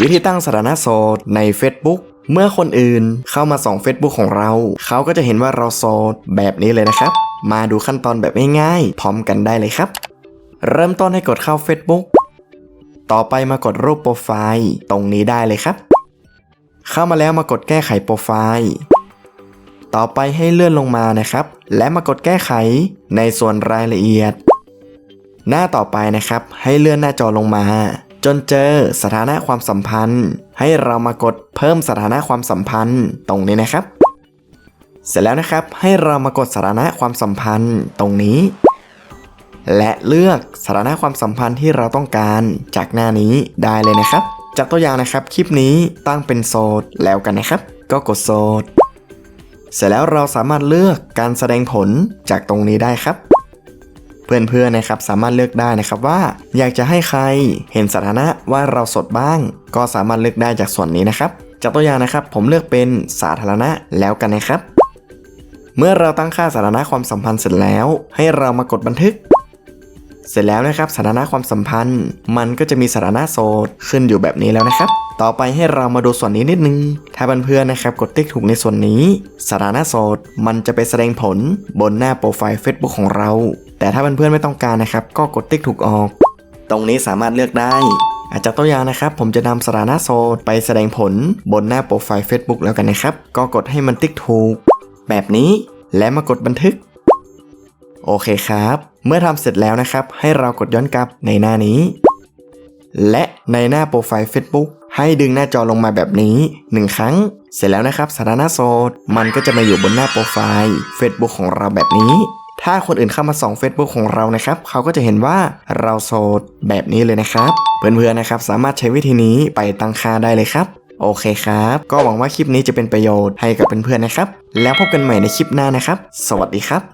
วิธีตั้งสถานะโสดใน Facebook เมื่อคนอื่นเข้ามาส่อง Facebook ของเรา เขาก็จะเห็นว่าเราโสดแบบนี้เลยนะครับ มาดูขั้นตอนแบบง่ายๆ พร้อมกันได้เลยครับ เริ่มต้นให้กดเข้า Facebook ต่อไปมากดรูปโปรไฟล์ตรงนี้ได้เลยครับ เข้ามาแล้วมากดแก้ไขโปรไฟล์ต่อไปให้เลื่อนลงมานะครับ และมากดแก้ไขในส่วนรายละเอียด หน้าต่อไปนะครับ ให้เลื่อนหน้าจอลงมา จนเจอสถานะความสัมพันธ์ ให้เรามากดเพิ่มสถานะความสัมพันธ์ตรงนี้นะครับ เสร็จแล้วนะครับให้เรามากดสถานะความสัมพันธ์ตรงนี้ และเลือกสถานะความสัมพันธ์ที่เราต้องการจากหน้านี้ได้เลยนะครับ จากตัวอย่างนะครับคลิปนี้ตั้งเป็นโสดแล้วกันนะครับ ก็กดโสดเสร็จแล้วเราสามารถเลือกการแสดงผลจากตรงนี้ได้ครับ เพื่อนๆนะครับสามารถเลือกได้นะครับว่า อยากจะให้ใครเห็นสถานะว่าเราสดบ้าง ก็สามารถเลือกได้จากส่วนนี้นะครับจากตัวอย่างนะครับผมเลือกเป็นสาธารณะแล้วกันนะครับ เมื่อเราตั้งค่าสถานะความสัมพันธ์เสร็จแล้ว ให้เรามากดบันทึก เสร็จแล้วนะครับสถานะความสัมพันธ์ มันก็จะมีสถานะโสดขึ้นอยู่แบบนี้แล้วนะครับ ต่อไปให้เรามาดูส่วนนี้นิดนึง ถ้าเพื่อนๆนะครับกดติ๊กถูกในส่วนนี้สถานะโสดมันจะไปแสดงผลบนหน้าโปรไฟล์ Facebook ของเรา แต่ถ้าเพื่อนๆไม่ต้องการนะครับ ก็กดติ๊กถูกออก ตรงนี้สามารถเลือกได้ อาจจะตัวอย่างนะครับ ผมจะนำสถานะโสดไปแสดงผลบนหน้าโปรไฟล์ Facebook แล้วกันนะครับ ก็กดให้มันติ๊กถูก แบบนี้และมากดบันทึก โอเคครับ เมื่อทำเสร็จแล้วนะครับ ให้เรากดย้อนกลับในหน้านี้ และในหน้าโปรไฟล์ Facebook ให้ดึงหน้าจอลงมาแบบนี้ 1 ครั้ง เสร็จแล้วนะครับสถานะโสดมันก็จะมาอยู่บนหน้าโปรไฟล์ Facebook ของเราแบบนี้ ถ้าคนอื่นเข้ามาส่อง Facebook ของเรานะครับ เขาก็จะเห็นว่าเราโสดแบบนี้เลยนะครับ เพื่อนๆนะครับสามารถใช้วิธีนี้ไปตั้งค่าได้เลยครับ โอเคครับ ก็หวังว่าคลิปนี้จะเป็นประโยชน์ให้กับเพื่อนๆนะครับ แล้วพบกันใหม่ในคลิปหน้านะครับ สวัสดีครับ